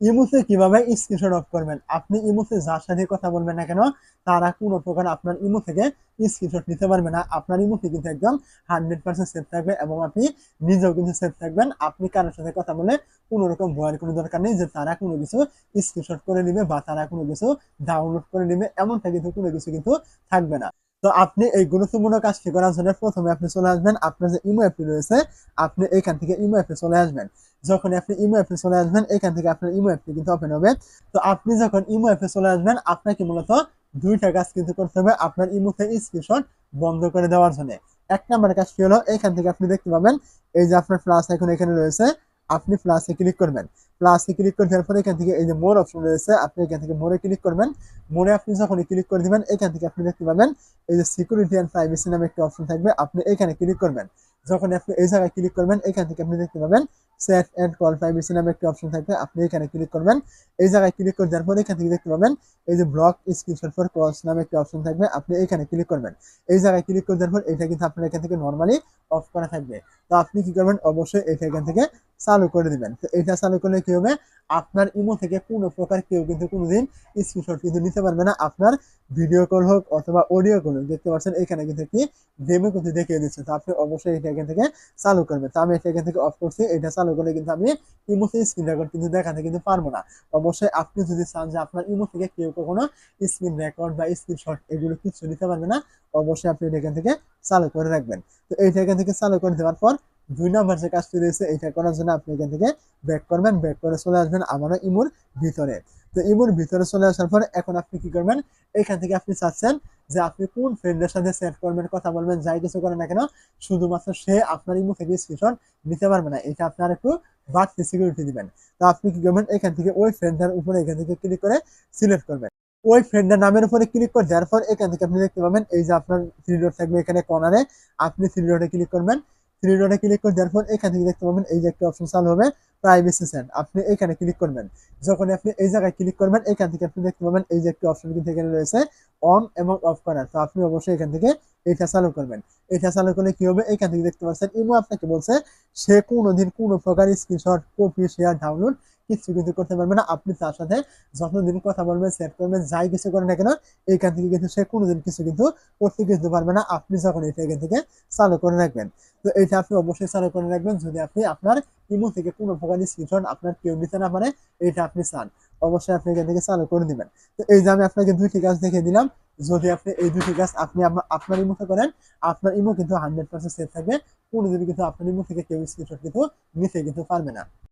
ইমোতে কীভাবে screenshot of করবেন? আপনি ইমোতে যার সাথে কথা বলবেন না কেন, তারা কোনো প্রকার আপনার ইমো থেকে স্ক্রিনশট নিতে পারবে না। আপনার ইমোতে কিন্তু একদম হান্ড্রেড পার্সেন্ট সেফ থাকবে এবং আপনি নিজেও কিন্তু সেফ থাকবেন। আপনি কারোর সাথে কথা বলে কোনো রকম ভয়ের কোনো দরকার নেই যে তারা কোনো কিছু স্ক্রিনশট করে নেবে বা তারা কোনো কিছু ডাউনলোড করে নেবে, এমনটা কিন্তু কোনো কিছু কিন্তু থাকবে না। তো আপনি এই গুরুত্বপূর্ণ কাজটি করার জন্য প্রথমে আপনি চলে আসবেন, আপনার যে ইমো অ্যাপটি রয়েছে, আপনি এখান থেকে ইমো অ্যাপে চলে আসবেন। যখন আপনি ইমো অ্যাপে চলে আসবেন, এখান থেকে আপনার ইমো অ্যাপটি কিন্তু ওপেন হবে। তো আপনি যখন ইমো অ্যাপে চলে আসবেন, আপনাকে মূলত দুইটা কাজ কিন্তু করতে হবে, আপনার ইমোতে স্ক্রিনশট বন্ধ করে দেওয়ার জন্য। এক নাম্বার কাজটি হলো, এখান থেকে আপনি দেখতে পাবেন, এই যে আপনার প্লাস এখন এখানে রয়েছে আপনি প্লাসে ক্লিক করবেন। প্লাসে ক্লিক করে দেওয়ার পরে এখান থেকে এই যে মোর অপশন রয়েছে, আপনি এখান থেকে মোরে ক্লিক করবেন। মোরে আপনি যখন ক্লিক করে দিবেন, এখান থেকে আপনি দেখতে পাবেন এই যে সিকিউরিটি অ্যান্ড প্রাইভেসি নামে একটা অপশন থাকবে, আপনি এখানে ক্লিক করবেন। যখন আপনি এই জায়গায় ক্লিক করবেন, এখান থেকে আপনি দেখতে পাবেন সেট অ্যান্ড কল প্রাইভেসি নামে একটা অপশন থাকবে, আপনি এখানে ক্লিক করবেন। এই জায়গায় ক্লিক করে দেওয়ার পরে এখান থেকে দেখতে পাবেন এই যে ব্লক স্ক্রিনশট ফর কলস নামে একটা অপশন থাকবে, আপনি এখানে ক্লিক করবেন। এই জায়গায় ক্লিক করে দেওয়ার পর এটা কিন্তু আপনার এখান থেকে নর্মালি অফ করা থাকবে। তো আপনি কি করবেন? অবশ্যই এটা এখান থেকে চালু করে দিবেন। তো এটা চালু করলে কি হবে? আপনার ইমো থেকে কোনো প্রকার কেউ কিন্তু কোনোদিন স্ক্রিনশট কিন্তু নিতে পারবে না। আপনার ভিডিও কল হোক অথবা অডিও কল হোক, দেখতে পাচ্ছেন এখানে কিন্তু কি ডেমো কিন্তু দেখিয়ে দিচ্ছে। তো আপনি অবশ্যই এটা এখান থেকে চালু করবেন। তো আমি এটা এখান থেকে অফ করছি। এটা চালু করলে কিন্তু আমি ইমোতে স্ক্রিন রেকর্ড কিন্তু দেখাতে কিন্তু পারব না। অবশ্যই আপনি যদি চান যে আপনার ইমো থেকে কেউ কখনো স্ক্রিন রেকর্ড বা স্ক্রিনশট এগুলো কিছু নিতে পারবে না, অবশ্যই আপনি এটা এখান থেকে চালু করে রাখবেন। তো এইটা এখান থেকে চালু করে দেওয়ার পর দুই নম্বর যে কাজটি রয়েছে, এটা করার জন্য আপনি এখান থেকে ব্যাক করবেন ব্যাক করে চলে আসবেন আবারও ইমোর ভিতরে। তো ইমোর ভিতরে চলে আসার পর এখন আপনি কি করবেন, এখান থেকে আপনি চাচ্ছেন যে আপনি কোন ফ্রেন্ডের সাথে সেট করবেন, কথা বলবেন, যাই কিছু করেন না কেন, শুধুমাত্র সে আপনার ইমো থেকে স্ক্রিনশট নিতে পারবে না। এটা আপনার একটু বাড়তি সিকিউরিটি দিবেন। তো আপনি কি করবেন, এখান থেকে ওই ফ্রেন্ডের উপরে এখান থেকে ক্লিক করে সিলেক্ট করবেন। ওই ফ্রেন্ডের নামের উপরে ক্লিক করে দেওয়ার পর এখান থেকে আপনি দেখতে পাবেন, এই যে আপনার থ্রি ডট থাকবে এখানে কর্নারে আপনি থ্রি ডটে ক্লিক করবেন থ্রি ডটে ক্লিক করে দেওয়ার পর এখান থেকে দেখতে পাবেন এই যে একটা অপশন চালু হবে প্রাইভেসি সেন্ড আপনি এখানে ক্লিক করবেন। যখন আপনি এই জায়গায় ক্লিক করবেন, এখান থেকে আপনি দেখতে পাবেন এই যে একটা অপশন কিন্তু এখানে রয়েছে অন এবং অফ করার। তো আপনি অবশ্যই এখান থেকে এটা চালু করবেন। এটা চালু করলে কি হবে? এখান থেকে দেখতে পাচ্ছেন, ইমো আপনাকে বলছে, সে কোনোদিন কোনো প্রকার স্ক্রিনশট কপি শেয়ার ডাউনলোড কিছু কিন্তু করতে পারবে না, আপনি তার সাথে যতদিন কথা বলবেন সেট করবেন, যাই কিছু করেন না কেন, এইখান থেকে কিন্তু সে কোনোদিন কিছু কিন্তু করতে কিন্তু পারবে না। আপনি যখন এটা এখান থেকে চালু করে রাখবেন, তো এটা আপনি অবশ্যই চালু করে রাখবেন যদি আপনি আপনার ইমো থেকে কোনো প্রকার স্ক্রিনশট আপনার কেউ নিতে না পারে, এটা আপনি চান। অবশ্যই আপনি এখান থেকে চালু করে দিবেন। তো এই যে আমি আপনাকে দুইটি কাজ দেখে দিলাম, যদি আপনি এই দুটি কাজ আপনি আপনার ইমোতে করেন, আপনার ইমো কিন্তু হান্ড্রেড পার্সেন্ট সেফ থাকবে কোনোদিন কিন্তু আপনার ইমো থেকে কেউ স্ক্রিনশট কিন্তু নিতে কিন্তু পারবে না।